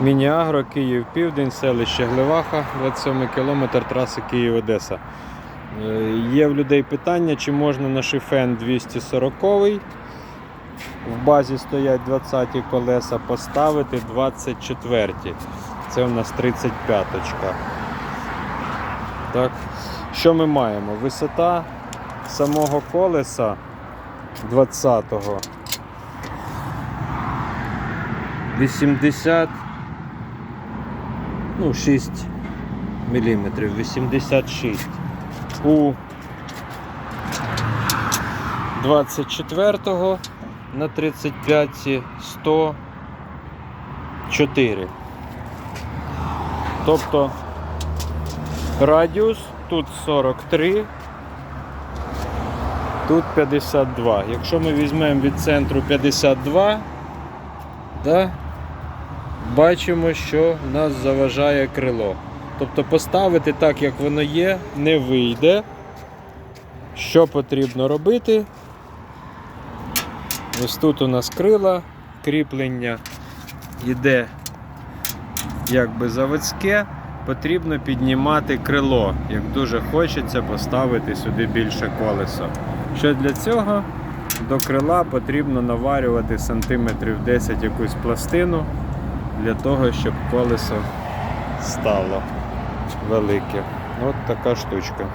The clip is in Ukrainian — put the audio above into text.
Міні-Агро, Київ Південь, селище Гливаха, 27 кілометр траси Київ-Одеса. Е, Є в людей питання, чи можна на шифен 240 в базі стоять 20 колеса, поставити 24. Це у нас 35 -очка. Так. Що ми маємо? Висота самого колеса 20-го 80 ну 6 міліметрів, 86. У 24 на 35 104. Тобто радіус тут 43, тут 52. Якщо ми візьмемо від центру 52, да, бачимо, що нас заважає крило. Тобто поставити так, як воно є, не вийде. Що потрібно робити? Ось тут у нас крила, кріплення йде якби заводське, потрібно піднімати крило, як дуже хочеться поставити сюди більше колесо. Що для цього? До крила потрібно наварювати сантиметрів 10 якусь пластину для того, щоб колесо стало велике. От така штучка.